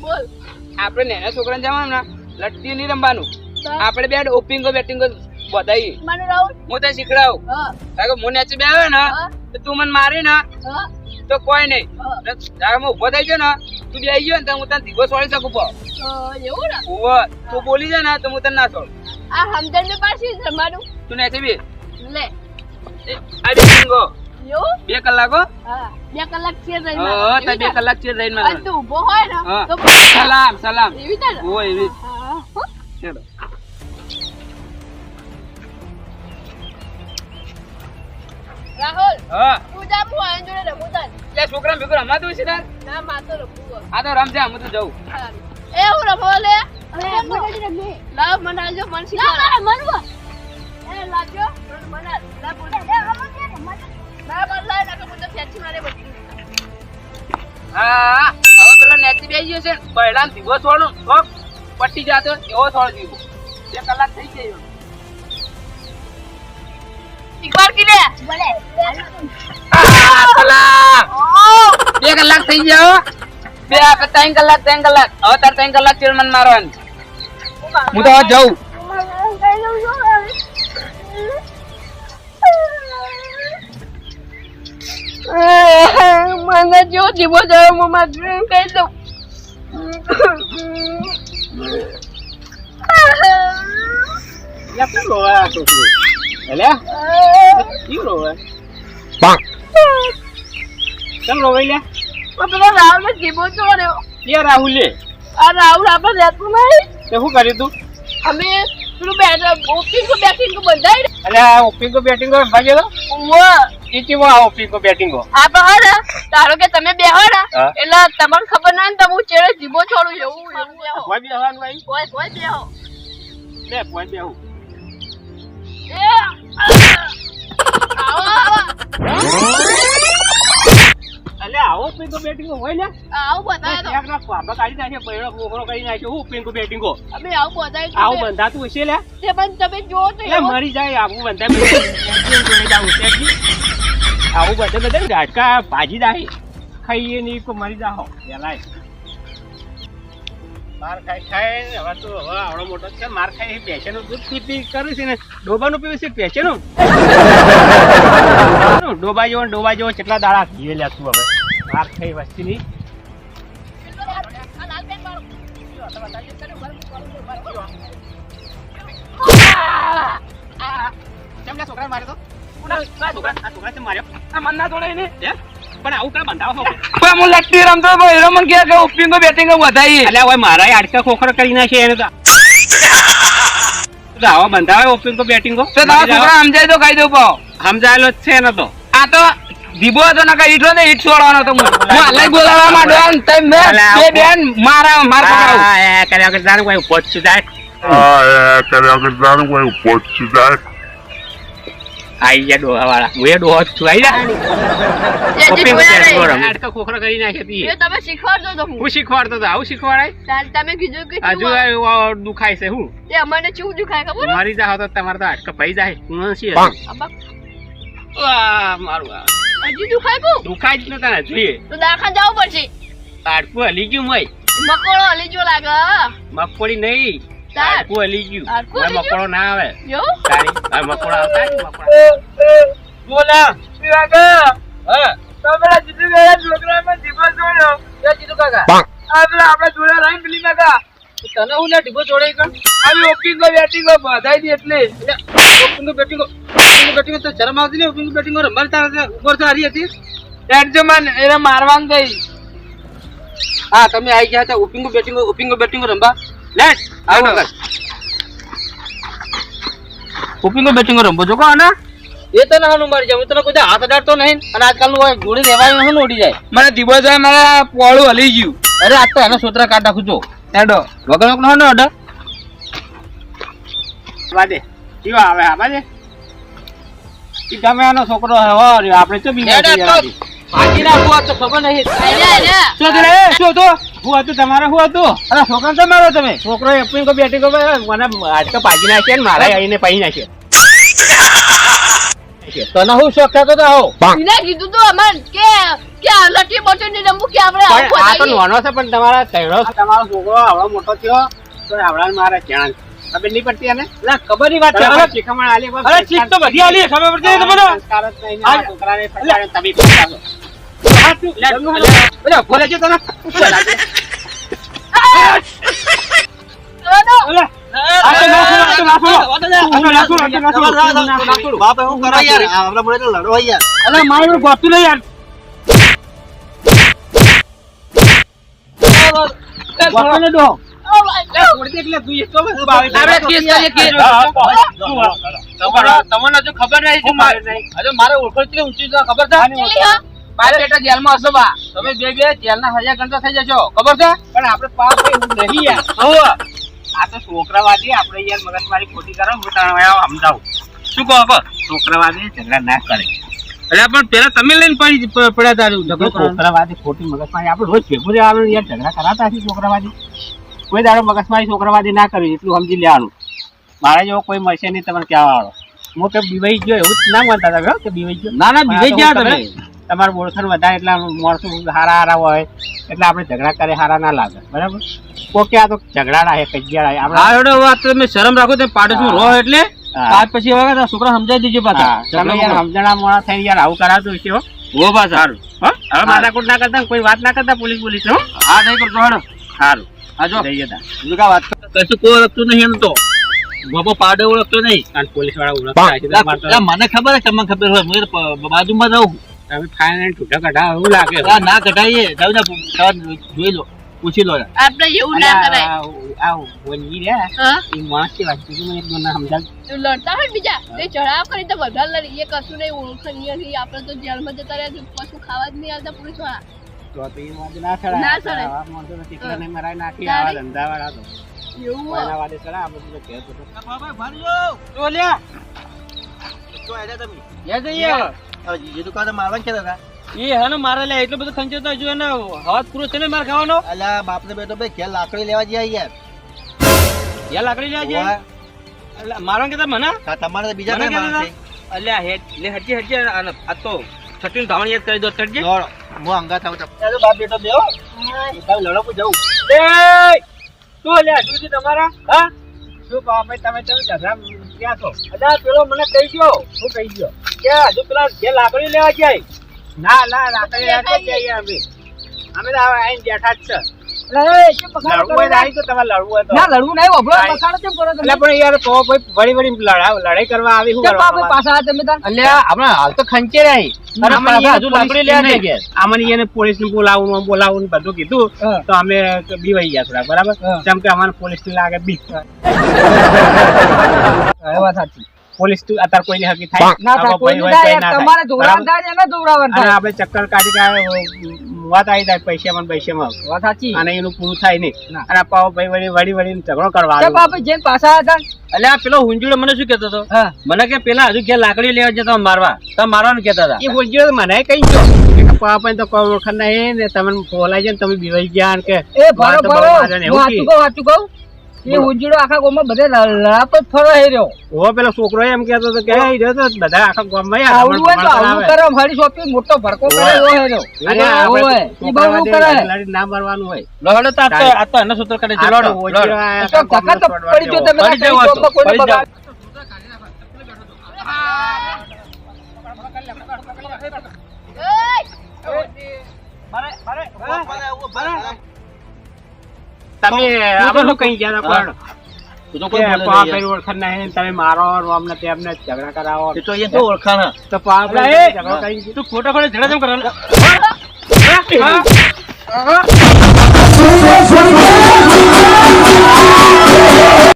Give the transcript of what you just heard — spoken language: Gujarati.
બોલ. આપણે નેના છોકરાને જવાનું ને લટ્ટી નહીં રમવાનું. આપણે બે ઓપિંગો બેટિંગો બધાઈ હું તને શીખડાવું કારણ કે હું નેચે બે આવે ને તો તું મને મારી ને તો કોઈ નહીં. ને ઊભો થઈ ગયો ને તું બે ગયો ને તો હું તને ધીગો છોડી શકું પો એવું ને? ઊભો તું બોલી જાય ને તો હું તને ના છોડ. આ સમજણ ને પાછી જ તું નેચે બે. લે. આ બેટિંગો બે કલાકો? હા. બે કલાક છે રહીને હા તો બે કલાક છે રહીને મારે. તું ઊભો હોય ને તો સલામ સલામ. એવી તો ઓ એવી ચલો. રાહુલ હા. તું જા હું આયન જોડે રમું તાર. લે છોકરા ભેગું રમાતું છે તાર? ના માતો રમવું હોય. આ તો રમજા હું તો જઉં. એ હું રમો લે. લાવ મને આલજો મન શીખવાડ. એ નેચી બેસી ગયો છે ને પહેલા ધીગો છોડું થોક પટી જાતો એવો છોડ દીધો બે કલાક થઈ ગયો. શીખવાડ કીને. આ કલાક. બે કલાક થઈ ગયો બે આપણે ત્રણ કલાક ત્રણ કલાક. હવે તાર ત્રણ કલાક ચેડ મને મારવાની. હું તો હવે જઉં. મને જો જીવો જયો હું મારું કહી દઉં. એટલે શું રોવે આ છોકરો એટલે શું રોવે કેમ રોવે લે પેલો રાહુલ ને જીવો ચોર્યો કે રાહુલ લે આ રાહુલ આપણે રહેતું નહીં તે શું કર્યું તું અમે પેલું બેટ ઓપિંગ બેટિંગ બંધાઈ અરે આ ઓપિંગો બેટિંગો ભાગ્યો તો વાહ ઈચીમાં આ ઓપિંગો બેટિંગો. આ બહાર ધારો કે તમે બે ને એટલે તમને ખબર ના ને તો હું ચેડે જીબો છોડું એવું એવું બેહો. કોઈ બી હવાનું ભાઈ કોઈ કોઈ બેહો. લે કોઈ બી એ આવો આવો. અલે આવો ઓપિંગો બેટિંગો હોય ને? આવું બતાવે તો એક ના પાપા કાઢી નાખે બૈરો કોકરો કરી નાખ્યો હું ઓપિંગો બેટિંગો. અમે આવું બતાવે તો આવું બે- બંધાતું હશે લે. તે પણ તમે જો તો મરી જાય આવું બંધાય જાવું છે. આવું બધે બધે ઝાટકા ભાજી દાહી. ખાઈએ નહીં તો મરી જાહો પેલા માર ખાઈ ખાઈ હવે તો હવે આવડો મોટો છે. માર ખાઈ પેશેનું દૂધ પી પી છે ને, ડોબાનું પીવું છે પેશેનું? ડોબા જેવો ડોબા જેવો કેટલા દાડા પીએ લેતું હવે. માર ખાઈ વસ્તી નહીં. તો? ના મારા ખોખરો કરી તો તો બેટિંગો તો તારા તો દઉં સમજાયેલો છે ને તો આ તો દીબો હતો નકા ઈટો ને ઈટ હતો હું મારા કોઈ Ah, આઈ ગયા ડોહા વાળા હું ડોહો છું આઈ જા જે જે ઓપિંગો જોયા બેટિંગો નહીં. રમે. આડકા ખોખરો કરી નાખે તી એ તમે શીખવાડજો તો હું હું શીખવાડતો તો આવું શીખવાડાય ચાલ તમે કીધું કે હજુ દુખાય છે હું તે અમને ચૂ દુખાય ખબર મારી જાવ તો તમારે તો હાડકા પડી જાય હું શી આ મારું આ. હજી દુખાય કો દુખાય જ નતા જોઈએ તો દાખા જાવ પડશે હાડકું હલી ગયું મય મકોડો હલી જો લાગે મકોડી નહીં તાર. હાડકું હલી ગયું. હલી ગયું? મકોડો ના આવે. તારી હવે મકોડો આવતા જ મકોડો બોલા. પીવા હા તો જીતુ ગયા છોકરામાં દીબો છોડ્યો. એ જીતુ કાકા આ પેલા આપણે જોડે રહીને પેલી કાકા. તને હું ના ડીબો છોડે કણ? આવી ઓપિંગો બેટિંગો બધાઈ દી એટલે. બેટિંગો ઓપિંગો બેટિંગો તો શરમ આવતી ને ઓપિંગો બેટિંગ રમવા તાર ઉપર તો હારી હતી. એડજો માન એને મારવાનું ગઈ. હા તમે આવી ગયા હતા. ઓપિંગો બેટિંગ ઓપિંગો બેટિંગો રમવા. લેટ આવો કર બેટિંગો રમવો જો કોના એ તો ના મારી જાય હું તને કોઈ હાથ અડાડતો નહીં અને આજકાલનું જોડે રહેવાય હું ઉડી જાય. મને દીબો જાય મારા પોળું હલી ગયું. અરે આજ તો એનો સોતરા કાઢ નાખું છો. એડો વગર નો નો અડો વાદે કયો આવે આ દે. ઈ ગમે આનો છોકરો હો આપણે તો બીમાર થઈ જવાથી. ભાજી નાખું તો ખબર નહીં. શું હતું રે? શું હતું શું હતું તમારે શું હતું? અરે છોકરા તો મારો તમે. છોકરો એપિંગ કો બેટી કો મને હાડકા પાજી નાખે ને મારા આઈને પાઈ નાખે. તને હું શોખ થતો તો આવો. એને કીધું તો અમન કે કે લટી બોટી ને રમવું કે આપણે આ તો. નાનો છે પણ તમારા તૈડો તમારો છોકરો આવડો મોટો થયો તો આવડા મારે જાણ ખબર નહીં પડતી એને? ખબરની વાત છે. અરે શીખમણ આલી બસ અરે શીખ તો બધી આલી ખબર પડતી તમને સંસ્કાર જ નહીં છોકરાને તમે પકડાવો. અરે ભલે છે તને. તમને હજુ ખબર નહીં. મારે હજુ મારે ઓળખો કેટલી ઊંચી ખબર છે? મારે. બેટા જેલમાં હશો બા. તમે બે બે જેલના હજાર ઘંટા થઈ જશો. ખબર છે? પણ આપણે પાસ નહીં આ તો છોકરાવાદી આપણે યાર મગજમારી ખોટી કરો હું તને સમજાવું શું કહો કહો? છોકરાવાદી ઝઘડા ના કરે. એટલે પણ પેલા તમે લઈને પડી પડ્યા તારું ઝઘડો છોકરાવાદી ખોટી મગજમારી? આપણે રોજ ભેગું આવે યાર ઝઘડા કરાતા છે છોકરાવાદી. કોઈ દાડો મગજમારી છોકરાવાદી ના કરવી એટલું સમજી લેવાનું. મારા જેવો કોઈ મળશે નહીં તમને કહેવા વાળો હું કે બીવાઈ ગયો એવું જ ના માનતા તમે કે બીવાઈ ગયો? ના ના બીવાઈ હું તમે. તમારું ઓળખાણ વધારે એટલે માણસો હારા હારા હોય એટલે આપણે ઝઘડા કરે હારા ના લાગે. બરાબર? કોકે આ તો ઝઘડા રહે કજિયા રહે એડો વાત તમે શરમ રાખો તે પાડોશમાં રહો એટલે આજ પછી હવે છોકરા સમજાવી દેજો પાછા. તમે યાર સમજણા મોણા થઈ યાર આવું કરાવતો છે હો. બા સારું. હા? હવે માથાકૂટ ના કરતા કોઈ વાત ના કરતા પોલીસ પોલીસ હો? હા નહીં કરતો હેડો. સારું હા જો. જઈ જતા બીજું વાત કશું કોઈ ઓળખતું નહીં એમ તો. બાપો પાડો ઓળખતો નહીં. પોલીસવાળા ઓળખતા તો તો- મને ખબર છે તમને ખબર હોય. હું તો બાજુમાં રહું. તમે ફાઇન એન્ડ છૂટા કઢા એવું લાગે. ના કઢાઈએ. તમે જોઈ લો પૂછી લો આપણે એવું ના કરાય. આ- બોલી રે. એ માણસ છે? મને એક દોના સમજાવ તું લડતા હોય બીજા? તે ચડાવ કરી તો બધા લડી. એ કશું નહીં ઓળખ નહીં આપણે તો જેલમાં જતા રહ્યા છે, કશું ખાવા જ નહીં આવતા પોલીસવાળા તો તો એ વાંધો ના ચડાય. ના ચડાય. આવા તો ટીકડા નહીં મરાય નાખી તારે? ધંધા વાળા તો. એવું વાળા વાળે ચડા આ બધું તો ઘેર બધું. તો આયા તમે. યે જઈએ. મારવાનું એ હે મારે લે એટલો બધો ખંચો તો હજુ એને હવાજ પૂરો છે ને મારે ખાવાનો? અલા બાપને બેટો ભાઈ ઘેર લાકડી લેવા જઈએ યાર. લાકડી લે છે એટલે મારવા કેતા મને? હા, તમારે તો બીજા કઈ અલ્યા હે લે હજી હજી આ તો છઠ્ઠી ધાવણ યાદ કરી દો છે ચડજે હું અંગા થાવ તો બાપ બેટો બેહો. લડો શું લે હજુ તમારા? હા? શું ભાઈ તમે તમે ઝઘડા ક્યાં છો પેલો મને કહી ગયો શું કહી ગયો કે હજુ પેલા જે લાકડી લેવા જાય ના ના, લાકડી લેવા જઈએ અમે. અમે તો આઈને બેઠા જ છે. લડાઈ કરવા આવી પાછા તમે હાલ તો ખંચે રહી. પોલીસ ને બોલાવું બોલાવું બધું કીધું. તો અમે બીવાઈ ગયા થોડા બરાબર? કેમ કે અમારે પોલીસ ને લાગે બીક એ વાત સાચી. પોલીસ તું અત્યારે કોઈની હકી થાય? ના થાય કોઈ ભાઈ થાય તમારે થાય. થાય ને અને થાય. આપણે ચક્કર કાઢી કાઢે વાત આવી જાય પૈસામાં ને પૈસામાં. વાત સાચી. અને એનું પૂરું થાય નહીં. ના. અને પાવ ભાઈ વળી વળી વળી ઝઘડો કરવા આવ્યો. બાપા જેમ પાછા હતા એટલે આ પેલો હુંજુડો મને શું કહેતો હતો? મને કે પેલા હજુ કે લાકડી લેવા જતા મારવા. તમે મારવાનું કહેતા હતા. એ બોલજો મને કઈ ગયો. પાપા તો કોઈ નહીં ને તમે બોલાય છે ને તમે બીવાઈ ગયા કે એ ભરો તો ભરો કહું કહું. એ ઉજડો આખા ગામમાં બધે લડાપ જ ફરવા હે રહ્યો. ઓ પેલો છોકરો એમ કેતો હતો કે "એ રહ્યો તો બધા આખા ગામમાં આવડું હોય તો આવડું આવે." કરે મારી શોપિંગ મોટો ભડકો કરે એવો હે રહ્યો. અને આવો હોય એ બહુ કરે. લડી ના મારવાનું હોય. લડો તો આ તો આ તો એનો સૂત્ર કાઢે છે તો લડો. આ તો તો પડી જો તમે પડી કઈ જાવ આ તો, ગામમાં કોઈને પડી જાવ. બગાડ તમે આમાં કઈ ગયા પણ તો કોઈ ઓળખાણ નહીં તમે મારો અમને તેમને ઝઘડા કરાવો તો એ તો ઓળખાણ તો તું ખોટા ખોટા ઝઘડા કેમ